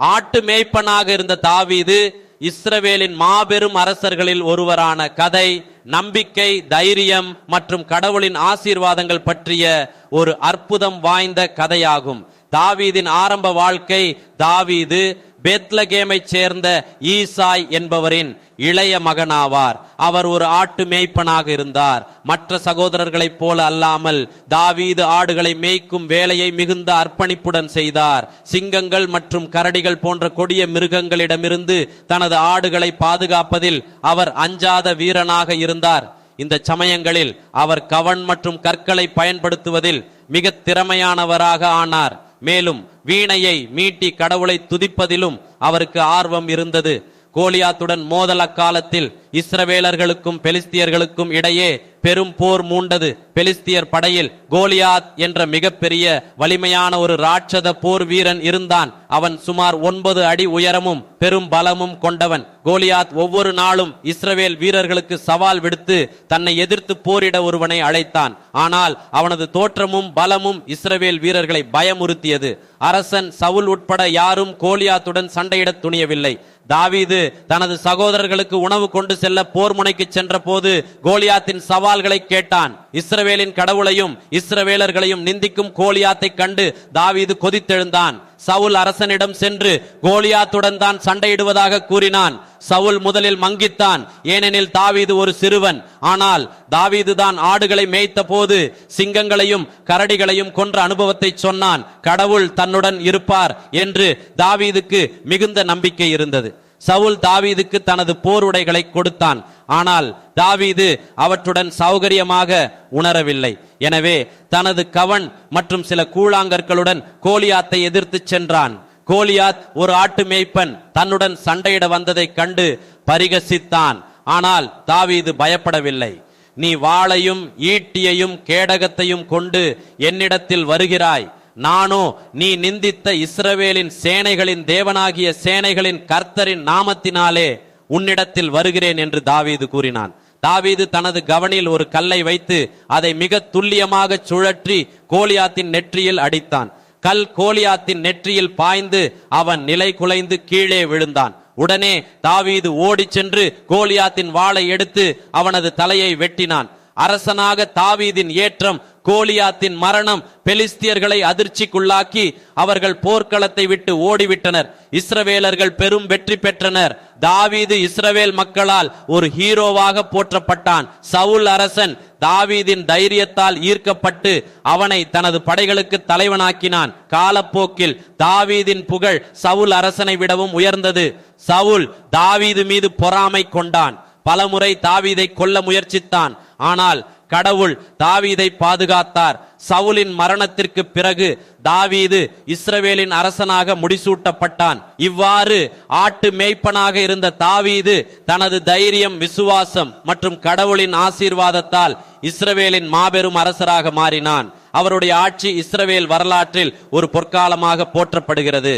ஆட்டு மேய்ப்பனாக இருந்த தாவீது இஸ்ரவேலின் மாபெரும் அரசர்களில் ஒருவரான கதை நம்பிக்கை தைரியம் மற்றும் கடவுளின் ஆசீர்வாதங்கள் பற்றிய ஒரு அற்புதம் வாய்ந்த கதையாகும். தாவீதின் ஆரம்ப வாழ்க்கை தாவீது பெத்லகேமைச் சேர்ந்த ஈசாய் என்பவரின் இளைய மகனாவார். அவர் ஒரு ஆட்டு மேய்ப்பனாக இருந்தார். மற்ற சகோதரர்களைப் போல அல்லாமல் தாவீது ஆடுகளை மேய்க்கும் வேலையை மிகுந்த அர்ப்பணிப்புடன் செய்தார். சிங்கங்கள் மற்றும் கரடிகள் போன்ற கொடிய மிருகங்களிடமிருந்து தனது ஆடுகளை பாதுகாப்பதில் அவர் அஞ்சாத வீரனாக இருந்தார். இந்த சமயங்களில் அவர் கவன் மற்றும் கற்களை பயன்படுத்துவதில் மிக திறமையானவராக ஆனார். மேலும் வீணையை மீட்டி கடவுளை துதிப்பதிலும் அவருக்கு ஆர்வம் இருந்தது. கோலியாத்துடன் மோதல காலத்தில் இஸ்ரவேலர்களுக்கும் பெலிஸ்தியர்களுக்கும் இடையே பெரும் போர் மூண்டது. பெலிஸ்தியர் படையில் கோலியாத் என்ற மிகப்பெரிய வலிமையான ஒரு ராட்சத போர் வீரன் இருந்தான். அவன் சுமார் ஒன்பது அடி உயரமும் பெரும் பலமும் கொண்டவன். கோலியாத் ஒவ்வொரு நாளும் இஸ்ரவேல் வீரர்களுக்கு சவால் விடுத்து தன்னை எதிர்த்து போரிட ஒருவனை அழைத்தான். ஆனால் அவனது தோற்றமும் பலமும் இஸ்ரவேல் வீரர்களை பயமுறுத்தியது. அரசன் சவுல் உட்பட யாரும் கோலியாத்துடன் சண்டையிட துணியவில்லை. தாவீது தனது சகோதரர்களுக்கு உணவு கொண்டு செல்ல போர் முனைக்கு சென்ற போது கோலியாத்தின் சவால்களை கேட்டான். இஸ்ரவேலின் கடவுளையும் இஸ்ரவேலர்களையும் நிந்திக்கும் கோலியாத்தை கண்டு தாவீது கொதித்தெழுந்தான். சவுல் அரசனிடம் சென்று கோலியாத்துடன் தான் சண்டையிடுவதாக கூறினான். சவுல் முதலில் மங்கித்தான். ஏனெனில் தாவீது ஒரு சிறுவன். ஆனால் தாவீது தான் ஆடுகளை மேய்த்த போது சிங்கங்களையும் கரடிகளையும் கொன்ற அனுபவத்தை சொன்னான். கடவுள் தன்னுடன் இருப்பார் என்று தாவீதுக்கு மிகுந்த நம்பிக்கை இருந்தது. சவுல் தாவீதுக்கு தனது போர் உடைகளை கொடுத்தான். ஆனால் தாவீது அவற்றுடன் சௌகரியமாக உணரவில்லை. எனவே தனது கவன் மற்றும் சில கூழாங்கற்களுடன் கோலியாத்தை எதிர்த்து சென்றான். கோலியாத் ஒரு ஆட்டு மேய்ப்பன் தன்னுடன் சண்டையிட வந்ததைக் கண்டு பரிகசித்தான். ஆனால் தாவீது பயப்படவில்லை. நீ வாளையும் ஈட்டியையும் கேடகத்தையும் கொண்டு என்னிடத்தில் வருகிறாய். நானோ நீ நிந்தித்த இஸ்ரவேலின் சேனைகளின் தேவனாகிய சேனைகளின் கர்த்தரின் நாமத்தினாலே உன்னிடத்தில் வருகிறேன் என்று தாவீது கூறினான். தாவீது தனது கவனில் ஒரு கல்லை வைத்து அதை மிக துல்லியமாக சுழற்றி கோலியாத்தின் நெற்றியில் அடித்தான். கல் கோலியாத்தின் நெற்றியில் பாய்ந்து அவன் நிலை குலைந்து கீழே விழுந்தான். உடனே தாவீது ஓடிச் சென்று கோலியாத்தின் வாளை எடுத்து அவனது தலையை வெட்டினான். அரசனாக தாவீதின் ஏற்றம் கோலியாத்தின் மரணம் பெலிஸ்தியர்களை அதிர்ச்சிக்குள்ளாக்கி அவர்கள் போர்க்களத்தை விட்டு ஓடிவிட்டனர். இஸ்ரவேலர்கள் பெரும் வெற்றி பெற்றனர். தாவீது இஸ்ரவேல் மக்களால் ஒரு ஹீரோவாக போற்றப்பட்டான். சவுல் அரசன் தாவீதின் தைரியத்தால் ஈர்க்கப்பட்டு அவனை தனது படைகளுக்கு தலைவனாக்கினான். காலப்போக்கில் தாவீதின் புகழ் சவுல் அரசனை விடவும் உயர்ந்தது. சவுல் தாவீது மீது பொறாமை கொண்டான். பலமுறை தாவீதை கொல்ல முயற்சித்தான். ஆனால் கடவுள் தாவீதை பாதுகாத்தார். சவுலின் மரணத்திற்கு பிறகு தாவீது இஸ்ரவேலின் அரசனாக முடிசூட்டப்பட்டான். இவ்வாறு ஆட்டு மேய்ப்பனாக இருந்த தாவீது தனது தைரியம் விசுவாசம் மற்றும் கடவுளின் ஆசீர்வாதத்தால் இஸ்ரவேலின் மாபெரும் அரசராக மாறினான். அவருடைய ஆட்சி இஸ்ரவேல் வரலாற்றில் ஒரு பொற்காலமாக போற்றப்படுகிறது.